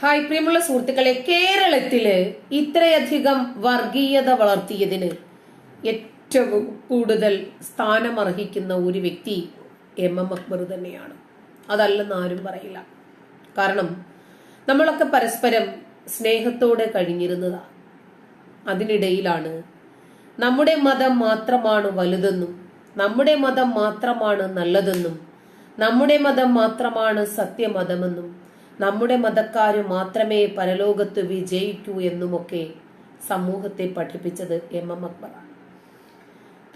Hi പ്രിയമുള്ള സുഹൃത്തുക്കളെ കേരളത്തിൽ ഇത്രയധികം വർഗീയത വളർത്തിയതിന് ഏറ്റവും കൂടുതൽ സ്ഥാനമർഹിക്കുന്ന ഒരു വ്യക്തി എം എം അക്ബർ തന്നെയാണ്. അതല്ലെന്ന് ആരും പറയില്ല. കാരണം നമ്മളൊക്കെ പരസ്പരം സ്നേഹത്തോടെ കഴിഞ്ഞിരുന്നതാണ് അതിനിടയിലാണ് നമ്മുടെ മതം മാത്രമാണ് വലുതെന്നും നമ്മുടെ മതം മാത്രമാണ് നല്ലതെന്നും നമ്മുടെ മതം മാത്രമാണ് സത്യമതമെന്നും നമ്മുടെ മതക്കാര് മാത്രമേ പരലോകത്ത് വിജയിക്കൂ എന്നുമൊക്കെ സമൂഹത്തെ പഠിപ്പിച്ചത് എം എം അക്ബറാണ്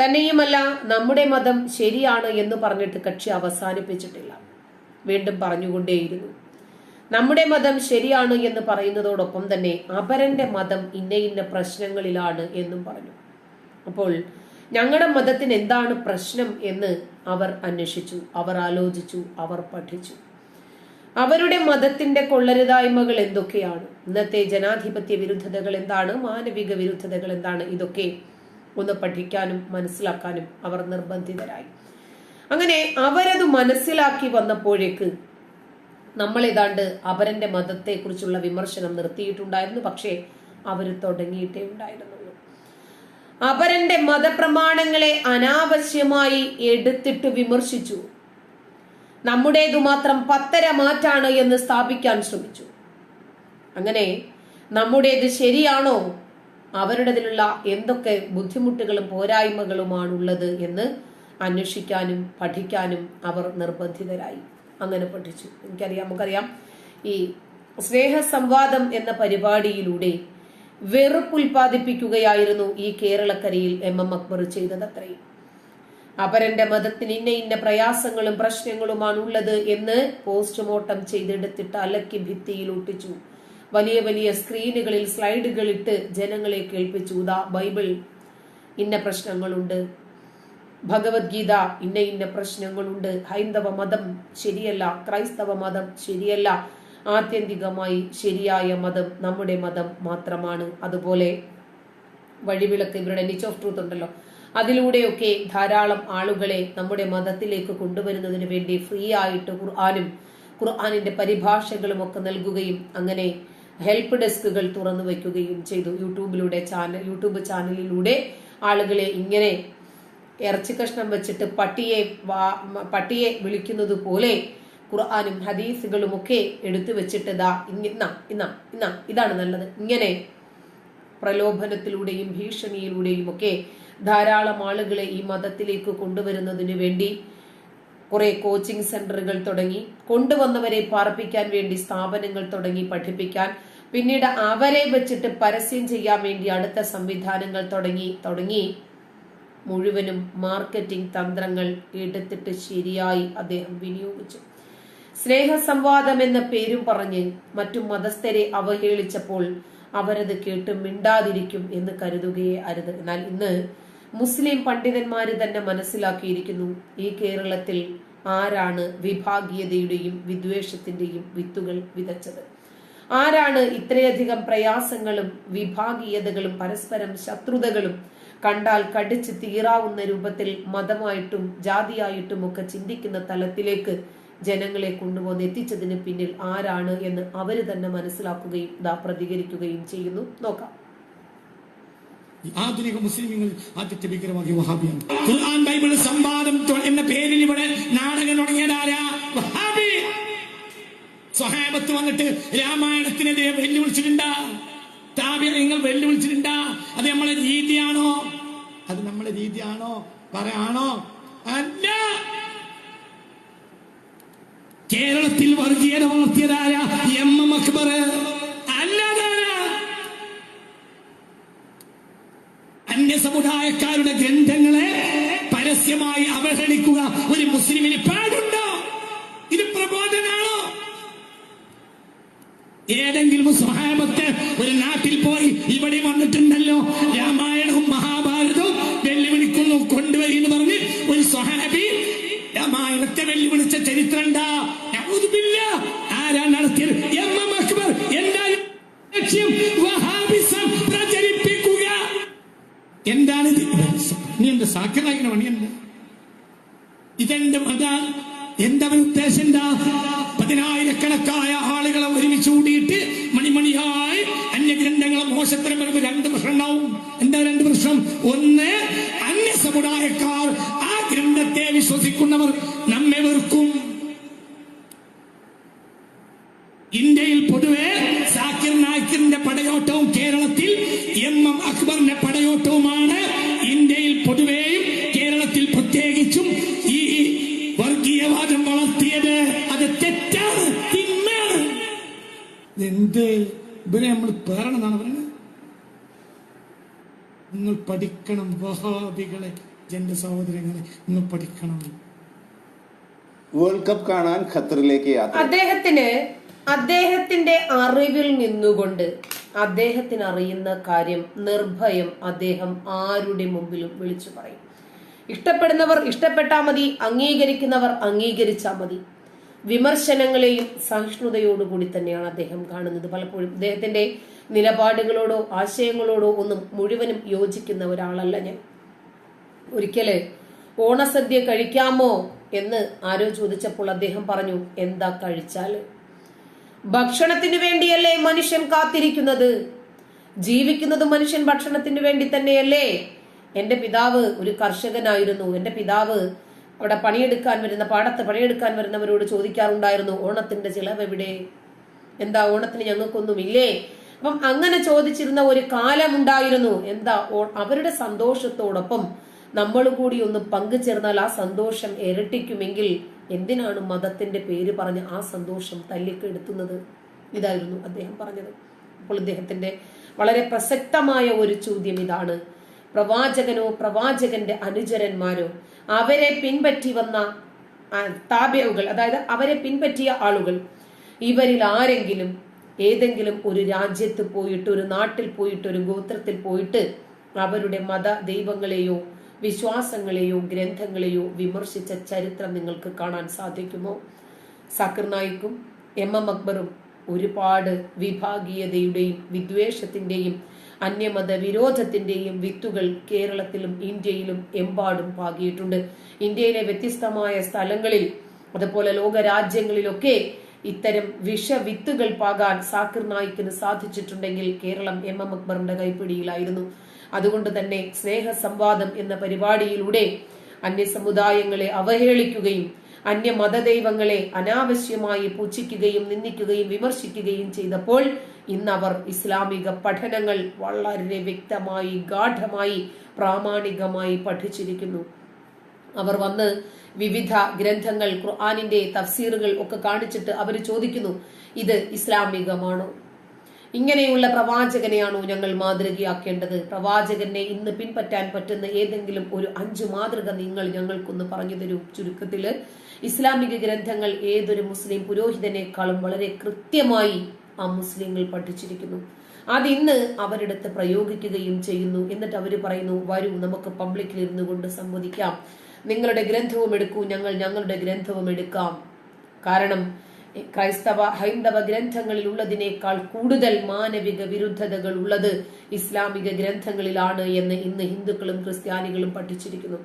തന്നെയുമല്ല നമ്മുടെ മതം ശരിയാണ് എന്ന് പറഞ്ഞിട്ട് കക്ഷി അവസാനിപ്പിച്ചിട്ടില്ല. വീണ്ടും പറഞ്ഞുകൊണ്ടേയിരുന്നു. നമ്മുടെ മതം ശരിയാണ് എന്ന് പറയുന്നതോടൊപ്പം തന്നെ അപരന്റെ മതം ഇന്ന ഇന്ന പ്രശ്നങ്ങളിലാണ് എന്നും പറഞ്ഞു. അപ്പോൾ ഞങ്ങളുടെ മതത്തിന് എന്താണ് പ്രശ്നം എന്ന് അവർ അന്വേഷിച്ചു അവർ ആലോചിച്ചു അവർ പഠിച്ചു. അവരുടെ മതത്തിന്റെ കൊള്ളരുതായ്മകൾ എന്തൊക്കെയാണ്? ഇന്നത്തെ ജനാധിപത്യ വിരുദ്ധതകൾ എന്താണ്? മാനവിക വിരുദ്ധതകൾ എന്താണ്? ഇതൊക്കെ ഒന്ന് പഠിക്കാനും മനസ്സിലാക്കാനും അവർ നിർബന്ധിതരായി. അങ്ങനെ അവരത് മനസ്സിലാക്കി വന്നപ്പോഴേക്ക് നമ്മൾ ഏതാണ്ട് അപരന്റെ മതത്തെക്കുറിച്ചുള്ള വിമർശനം നിർത്തിയിട്ടുണ്ടായിരുന്നു. പക്ഷേ അവർ തുടങ്ങിയിട്ടേ ഉണ്ടായിരുന്നുള്ളൂ. അപരന്റെ മതപ്രമാണങ്ങളെ അനാവശ്യമായി എടുത്തിട്ട് വിമർശിച്ചു. നമ്മുടേതു മാത്രം പത്തര മാറ്റാണ് എന്ന് സ്ഥാപിക്കാൻ ശ്രമിച്ചു. അങ്ങനെ നമ്മുടേത് ശരിയാണോ? അവരുടേതിലുള്ള എന്തൊക്കെ ബുദ്ധിമുട്ടുകളും പോരായ്മകളുമാണുള്ളത് എന്ന് അന്വേഷിക്കാനും പഠിക്കാനും അവർ നിർബന്ധിതരായി. അങ്ങനെ പഠിച്ചു. എനിക്കറിയാം നമുക്കറിയാം. ഈ സ്നേഹ സംവാദം എന്ന പരിപാടിയിലൂടെ വെറുപ്പ് ഉൽപ്പാദിപ്പിക്കുകയായിരുന്നു ഈ കേരളക്കരയിൽ എം എം അക്ബർ ചെയ്തതത്രയും അപരന്റെ മതത്തിന് ഇന്ന ഇന്ന പ്രയാസങ്ങളും പ്രശ്നങ്ങളുമാണ് ഉള്ളത് എന്ന് പോസ്റ്റ്മോർട്ടം ചെയ്തെടുത്തിട്ട് അലക്കി ഭിത്തിയിൽ ഒട്ടിച്ചു. വലിയ വലിയ സ്ക്രീനുകളിൽ സ്ലൈഡുകൾ ഇട്ട് ജനങ്ങളെ കേൾപ്പിച്ചു. ദാ ബൈബിൾ. ഇന്ന പ്രശ്നങ്ങളുണ്ട്. ഭഗവത്ഗീത. ഇന്ന ഇന്ന പ്രശ്നങ്ങളുണ്ട്. ഹൈന്ദവ മതം ശരിയല്ല. ക്രൈസ്തവ മതം ശരിയല്ല. ആത്യന്തികമായി ശരിയായ മതം നമ്മുടെ മതം മാത്രമാണ്. അതുപോലെ വഴിവിളക്ക് ഇവരുടെ നിച്ച് ഓഫ് ട്രൂത്ത് ഉണ്ടല്ലോ. അതിലൂടെയൊക്കെ ധാരാളം ആളുകളെ നമ്മുടെ മതത്തിലേക്ക് കൊണ്ടുവരുന്നതിന് വേണ്ടി ഫ്രീ ആയിട്ട് ഖുർആാനും ഖുർആാനിന്റെ പരിഭാഷകളും ഒക്കെ നൽകുകയും അങ്ങനെ ഹെൽപ്പ് ഡെസ്കുകൾ തുറന്നു വയ്ക്കുകയും ചെയ്തു. യൂട്യൂബിലൂടെ ചാനൽ യൂട്യൂബ് ചാനലിലൂടെ ആളുകളെ ഇങ്ങനെ ഇറച്ചി കഷ്ണം വെച്ചിട്ട് പട്ടിയെ പട്ടിയെ വിളിക്കുന്നത് പോലെ ഖുർആാനും ഹദീസുകളും ഒക്കെ എടുത്തു വെച്ചിട്ട് ഇതാ ഇന്ന ഇന്ന ഇന്ന ഇതാണ് നല്ലത്. ഇങ്ങനെ പ്രലോഭനത്തിലൂടെയും ഭീഷണിയിലൂടെയും ഒക്കെ ധാരാളം ആളുകളെ ഈ മതത്തിലേക്ക് കൊണ്ടുവരുന്നതിന് വേണ്ടി കുറെ കോച്ചിങ് സെന്ററുകൾ തുടങ്ങി കൊണ്ടുവന്നവരെ പാർപ്പിക്കാൻ വേണ്ടി സ്ഥാപനങ്ങൾ തുടങ്ങി പഠിപ്പിക്കാൻ പിന്നീട് അവരെ വെച്ചിട്ട് പരസ്യം ചെയ്യാൻ വേണ്ടി അടുത്ത സംവിധാനങ്ങൾ തുടങ്ങി തുടങ്ങി മുഴുവനും മാർക്കറ്റിംഗ് തന്ത്രങ്ങൾ എടുത്തിട്ട് ശരിയായി അദ്ദേഹം വിനിയോഗിച്ചു. സ്നേഹസംവാദം എന്ന പേരും പറഞ്ഞ് മറ്റു മതസ്ഥരെ അവഹേളിച്ചപ്പോൾ അവരത് കേട്ട് മിണ്ടാതിരിക്കും എന്ന് കരുതുകയെ അരുത്. എന്നാൽ ഇന്ന് മുസ്ലിം പണ്ഡിതന്മാര് തന്നെ മനസ്സിലാക്കിയിരിക്കുന്നു ഈ കേരളത്തിൽ ആരാണ് വിഭാഗീയതയുടെയും വിദ്വേഷത്തിന്റെയും വിത്തുകൾ വിതച്ചത്? ആരാണ് ഇത്രയധികം പ്രയാസങ്ങളും വിഭാഗീയതകളും പരസ്പരം ശത്രുതകളും കണ്ടാൽ കടിച്ച് തീറാവുന്ന രൂപത്തിൽ മതമായിട്ടും ജാതിയായിട്ടും ഒക്കെ ചിന്തിക്കുന്ന തലത്തിലേക്ക് ജനങ്ങളെ കൊണ്ടുവന്ന് എത്തിച്ചതിന് പിന്നിൽ ആരാണ് എന്ന് അവർ തന്നെ മനസ്സിലാക്കുകയും ദാ പ്രതികരിക്കുകയും ചെയ്യുന്നു. നോക്കാം. ആധുനിക മുസ്ലിമുകൾ ആദ്യത്തെ ഭീകരവാദി വഹാബിയാണ്. ഖുർആൻ ബൈബിൾ സംവാദം എന്ന പേരിൽ ഇവിടെ നാടകം തുടങ്ങിയതാരാ വഹാബി. സ്വഹാബത്ത് വന്നിട്ട് രാമായണത്തിനെതിരെ വെല്ലുവിളിച്ചിട്ടുണ്ടാ? താപ്യങ്ങൾ വെല്ലുവിളിച്ചിട്ടുണ്ടാ? അത് നമ്മളെ രീതിയാണോ? അത് നമ്മളെ രീതിയാണോ? പറയാണോ? കേരളത്തിൽ വർഗീയത വളർത്തിയതായ എം എം അക്ബർ അന്യ സമുദായക്കാരുടെ ഗ്രന്ഥങ്ങളെ പരസ്യമായി അവഹേളിക്കുക ഒരു മുസ്ലിമിന് പാടുണ്ടോ? ഇത് പ്രബോധനാണോ? ഏതെങ്കിലും സ്വഹാബത്ത് ഒരു നാട്ടിൽ പോയി ഇവിടെ വന്നിട്ടുണ്ടല്ലോ രാമായണവും മഹാഭാരതവും വെല്ലുവിളിക്കുന്നു കൊണ്ടുവരി എന്ന് പറഞ്ഞ് ഒരു സ്വഹാബി രാമായണത്തെ വെല്ലുവിളിച്ച ചരിത്രം ആരാ നടത്തിയത്? M M Akbar. ലക്ഷ്യം? വഹാബിസം പ്രചരിപ്പിക്കുക. എന്താണിത് നീ എന്താ സാക്കറായിക്കണ പണി എന്താ? ഇതെന്റെ മത എന്താ ഉദ്ദേശം? എന്താ? പതിനായിരക്കണക്കായ ആളുകളെ ഒരുമിച്ച് കൂടിയിട്ട് മണിമണിയായി അന്യഗ്രന്ഥങ്ങളെ മോശത്തിന് വരുമ്പോൾ രണ്ട് പ്രശ്നം ഉണ്ടാവും. എന്താ രണ്ട് പ്രശ്നം? ഒന്ന് അന്യ സമുദായക്കാർ ഗ്രന്ഥത്തെ വിശ്വസിക്കുന്നവർ നമ്മെ വെറുക്കും ഇന്ത്യയിൽ പൊതുവെ സാക്കിർ നായിക്കിന്റെ പടയോട്ടവും കേരളത്തിൽ എം എം അക്ബറിന്റെ പടയോട്ടവുമാണ്. ഇന്ത്യയിൽ പൊതുവെയും കേരളത്തിൽ പ്രത്യേകിച്ചും ഈ വർഗീയവാദം വളർത്തിയത് അത് തെറ്റാണ് തിന്മയാണ്. എന്ത് ഇവരെ നമ്മൾ പേരണമെന്നാണ് പറയുന്നത്? നിങ്ങൾ പഠിക്കണം വഹാബികളെ. എന്റെ സഹോദരങ്ങളെ ഇന്ന് പഠിക്കണം. വേൾഡ് കപ്പ് കാണാൻ ഖത്തറിലേക്ക് അദ്ദേഹത്തിന് അദ്ദേഹത്തിന്റെ അറിവിൽ നിന്നുകൊണ്ട് അദ്ദേഹത്തിന് അറിയുന്ന കാര്യം നിർഭയം അദ്ദേഹം ആരുടെ മുമ്പിലും വിളിച്ചു പറയും. ഇഷ്ടപ്പെടുന്നവർ ഇഷ്ടപ്പെട്ടാ മതി അംഗീകരിക്കുന്നവർ അംഗീകരിച്ചാൽ മതി. വിമർശനങ്ങളെയും സഹിഷ്ണുതയോടുകൂടി തന്നെയാണ് അദ്ദേഹം കാണുന്നത്. പലപ്പോഴും അദ്ദേഹത്തിന്റെ നിലപാടുകളോടോ ആശയങ്ങളോടോ ഒന്നും മുഴുവനും യോജിക്കുന്ന ഒരാളല്ല ഞാൻ. ഒരിക്കൽ ഓണസദ്യ കഴിക്കാമോ എന്ന് ആരോ ചോദിച്ചപ്പോൾ അദ്ദേഹം പറഞ്ഞു എന്താ കഴിച്ചാൽ ഭക്ഷണത്തിന് വേണ്ടിയല്ലേ മനുഷ്യൻ കാത്തിരിക്കുന്നത്? ജീവിക്കുന്നത് മനുഷ്യൻ ഭക്ഷണത്തിന് വേണ്ടി തന്നെയല്ലേ? എന്റെ പിതാവ് ഒരു കർഷകനായിരുന്നു. എന്റെ പിതാവ് അവിടെ പണിയെടുക്കാൻ വരുന്ന പാടത്ത് പണിയെടുക്കാൻ വരുന്നവരോട് ചോദിക്കാറുണ്ടായിരുന്നു ഓണത്തിന്റെ ചിലവ് എവിടെ എന്താ ഓണത്തിന് ഞങ്ങൾക്കൊന്നുമില്ലേ? അപ്പം അങ്ങനെ ചോദിച്ചിരുന്ന ഒരു കാലമുണ്ടായിരുന്നു എന്താ അവരുടെ സന്തോഷത്തോടൊപ്പം നമ്മൾ കൂടി ഒന്ന് പങ്കുചേർന്നാൽ ആ സന്തോഷം ഇരട്ടിക്കുമെങ്കിൽ എന്തിനാണ് മതത്തിന്റെ പേര് പറഞ്ഞ് ആ സന്തോഷം തല്ലിക്കെടുത്തുന്നത്? ഇതായിരുന്നു അദ്ദേഹം പറഞ്ഞത്. അപ്പോൾ ഇദ്ദേഹത്തിന്റെ വളരെ പ്രസക്തമായ ഒരു ചോദ്യം ഇതാണ്. പ്രവാചകനോ പ്രവാചകന്റെ അനുചരന്മാരോ അവരെ പിൻപറ്റി വന്ന താപ്യവുകൾ അതായത് അവരെ പിൻപറ്റിയ ആളുകൾ ഇവരിൽ ആരെങ്കിലും ഏതെങ്കിലും ഒരു രാജ്യത്ത് പോയിട്ട് ഒരു നാട്ടിൽ പോയിട്ട് ഒരു ഗോത്രത്തിൽ പോയിട്ട് അവരുടെ മത ദൈവങ്ങളെയോ വിശ്വാസങ്ങളെയോ ഗ്രന്ഥങ്ങളെയോ വിമർശിച്ച ചരിത്രം നിങ്ങൾക്ക് കാണാൻ സാധിക്കുമോ? സക്കർ നായിക്കും എം എം അക്ബറും ഒരുപാട് വിഭാഗീയതയുടെയും വിദ്വേഷത്തിന്റെയും അന്യമത വിരോധത്തിന്റെയും വിത്തുകൾ കേരളത്തിലും ഇന്ത്യയിലും എമ്പാടും പാകിയിട്ടുണ്ട്. ഇന്ത്യയിലെ വ്യത്യസ്തമായ സ്ഥലങ്ങളിൽ അതുപോലെ ലോക രാജ്യങ്ങളിലൊക്കെ ഇത്തരം വിഷവിത്തുകൾ പാകാൻ സാക്കിർ നായിക്കിന് സാധിച്ചിട്ടുണ്ടെങ്കിൽ കേരളം എം എം അക്ബറിന്റെ കൈപ്പിടിയിലായിരുന്നു. അതുകൊണ്ട് തന്നെ സ്നേഹ സംവാദം എന്ന പരിപാടിയിലൂടെ അന്യ സമുദായങ്ങളെ അവഹേളിക്കുകയും അന്യ മതദൈവങ്ങളെ അനാവശ്യമായി പൂച്ഛിക്കുകയും നിന്ദിക്കുകയും വിമർശിക്കുകയും ചെയ്തപ്പോൾ ഇന്ന് അവർ ഇസ്ലാമിക പഠനങ്ങൾ വളരെ വ്യക്തമായി ഗാഠമായി പ്രാമാണികമായി പഠിച്ചിരിക്കുന്നു. അവർ വന്ന് വിവിധ ഗ്രന്ഥങ്ങൾ ഖുർആാനിന്റെ തഫ്സീറുകൾ ഒക്കെ കാണിച്ചിട്ട് അവർ ചോദിക്കുന്നു ഇത് ഇസ്ലാമികമാണോ? ഇങ്ങനെയുള്ള പ്രവാചകനെയാണോ ഞങ്ങൾ മാതൃകയാക്കേണ്ടത്? പ്രവാചകനെ ഇന്ന് പിൻപറ്റാൻ പറ്റുന്ന ഏതെങ്കിലും ഒരു അഞ്ച് മാതൃക നിങ്ങൾ ഞങ്ങൾക്കൊന്ന് പറഞ്ഞു തരൂ. ചുരുക്കത്തിൽ ഇസ്ലാമിക ഗ്രന്ഥങ്ങൾ ഏതൊരു മുസ്ലിം പുരോഹിതനേക്കാളും വളരെ കൃത്യമായി ആ മുസ്ലിങ്ങൾ പഠിച്ചിരിക്കുന്നു. അത് ഇന്ന് അവരെടുത്ത് പ്രയോഗിക്കുകയും ചെയ്യുന്നു. എന്നിട്ട് അവർ പറയുന്നു വരൂ നമുക്ക് പബ്ലിക്കിൽ ഇരുന്നു കൊണ്ട് സംവദിക്കാം. നിങ്ങളുടെ ഗ്രന്ഥവും എടുക്കൂ ഞങ്ങൾ ഞങ്ങളുടെ ഗ്രന്ഥവും എടുക്കാം. കാരണം ക്രൈസ്തവ ഹൈന്ദവ ഗ്രന്ഥങ്ങളിൽ ഉള്ളതിനേക്കാൾ കൂടുതൽ മാനവിക വിരുദ്ധതകൾ ഉള്ളത് ഇസ്ലാമിക ഗ്രന്ഥങ്ങളിലാണ് എന്ന് ഇന്ന് ഹിന്ദുക്കളും ക്രിസ്ത്യാനികളും പഠിച്ചിരിക്കുന്നു.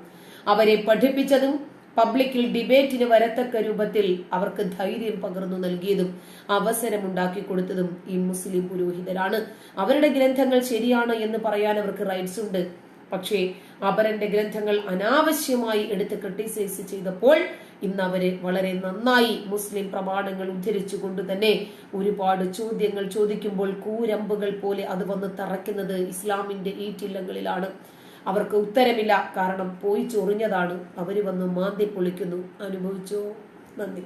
അവരെ പഠിപ്പിച്ചതും പബ്ലിക്കിൽ ഡിബേറ്റിന് വരത്തക്ക രൂപത്തിൽ അവർക്ക് ധൈര്യം പകർന്നു നൽകിയതും അവസരമുണ്ടാക്കി കൊടുത്തതും ഈ മുസ്ലിം പുരോഹിതരാണ്. അവരുടെ ഗ്രന്ഥങ്ങൾ ശരിയാണ് എന്ന് പറയാൻ അവർക്ക് റൈറ്റ്സ് ഉണ്ട്. പക്ഷേ അപരന്റെ ഗ്രന്ഥങ്ങൾ അനാവശ്യമായി എടുത്ത് ക്രിട്ടിസൈസ് ചെയ്തപ്പോൾ ഇന്ന് അവർ വളരെ നന്നായി മുസ്ലിം പ്രമാണങ്ങൾ ഉദ്ധരിച്ചുകൊണ്ട് തന്നെ ഒരുപാട് ചോദ്യങ്ങൾ ചോദിക്കുമ്പോൾ കൂരമ്പുകൾ പോലെ അത് വന്ന് തറയ്ക്കുന്നത് ഇസ്ലാമിന്റെ ഈറ്റില്ലങ്ങളിലാണ്. അവർക്ക് ഉത്തരമില്ല. കാരണം പോയി ചൊറിഞ്ഞതാണ്. അവർ വന്ന് മാന്തി പൊളിക്കുന്നു. അനുഭവിച്ചോ. നന്ദി.